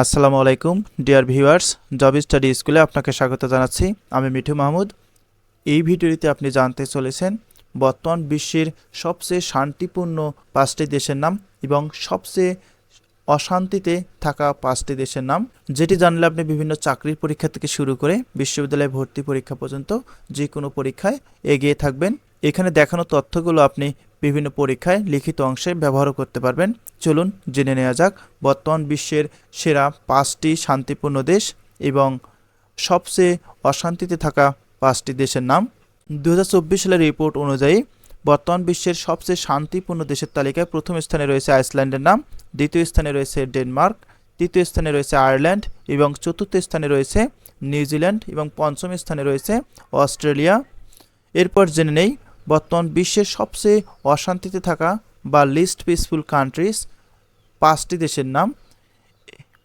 আসসালামু আলাইকুম, dear viewers, job study স্কুলে আপনাকে স্বাগত জানাচ্ছি। আমি মিঠু মাহমুদ। এই ভিডিওটিতে আপনি জানতে চলেছেন, বর্তমান বিশ্বের সবচেয়ে শান্তিপূর্ণ পাঁচটি দেশের নাম এবং সবচেয়ে অশান্তিতে থাকা পাঁচটি দেশের নাম, যেটি জানলে আপনি বিভিন্ন চাকরির পরীক্ষা থেকে শুরু করে বিশ্ববিদ্যালয়ে ভর্তি পরীক্ষা পর্যন্ত যে কোনো পরীক্ষায় এগিয়ে থাকবেন। এখানে দেখানো তথ্যগুলো আপনি বিভিন্ন পরীক্ষায় লিখিত অংশে ব্যবহারও করতে পারবেন। চলুন জেনে নেওয়া যাক, বর্তমান বিশ্বের সেরা পাঁচটি শান্তিপূর্ণ দেশ এবং সবচেয়ে অশান্তিতে থাকা পাঁচটি দেশের নাম। দু হাজার চব্বিশ সালের রিপোর্ট অনুযায়ী বর্তমান বিশ্বের সবচেয়ে শান্তিপূর্ণ দেশের তালিকায় প্রথম স্থানে রয়েছে আইসল্যান্ডের নাম, দ্বিতীয় স্থানে রয়েছে ডেনমার্ক, তৃতীয় স্থানে রয়েছে আয়ারল্যান্ড এবং চতুর্থ স্থানে রয়েছে নিউজিল্যান্ড এবং পঞ্চম স্থানে রয়েছে অস্ট্রেলিয়া। এরপর জেনে নেই বর্তমান বিশ্বের সবচেয়ে অশান্তিতে থাকা বা লিস্ট পিসফুল কান্ট্রিজ পাঁচটি দেশের নাম।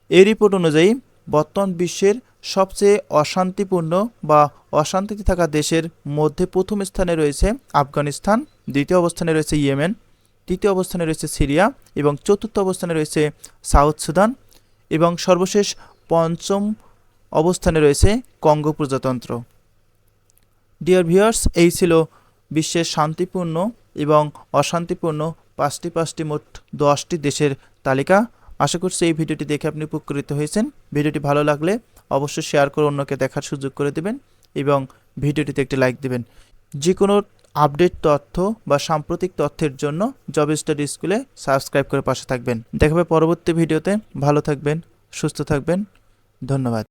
এই রিপোর্ট অনুযায়ী বর্তমান বিশ্বের সবচেয়ে অশান্তিপূর্ণ বা অশান্তিতে থাকা দেশের মধ্যে প্রথম স্থানে রয়েছে আফগানিস্তান, দ্বিতীয় অবস্থানে রয়েছে ইয়েমেন, তৃতীয় অবস্থানে রয়েছে সিরিয়া এবং চতুর্থ অবস্থানে রয়েছে সাউথ সুদান এবং সর্বশেষ পঞ্চম অবস্থানে রয়েছে কঙ্গো প্রজাতন্ত্র। ডিয়ার ভিউয়ার্স এই ছিল বিশ্বের শান্তিপূর্ণ এবং অশান্তিপূর্ণ পাঁচটি পাঁচটি মোট দশটি দেশের তালিকা। আশা করছি এই ভিডিওটি দেখে আপনি উপকৃত হয়েছেন। ভিডিওটি ভালো লাগলে অবশ্যই শেয়ার করে অন্যকে দেখার সুযোগ করে দেবেন এবং ভিডিওটিতে একটি লাইক দেবেন। যে কোনো আপডেট তথ্য বা সাম্প্রতিক তথ্যের জন্য জব স্টাডি স্কুলে সাবস্ক্রাইব করে পাশে থাকবেন। দেখাবে পরবর্তী ভিডিওতে। ভালো থাকবেন, সুস্থ থাকবেন। ধন্যবাদ।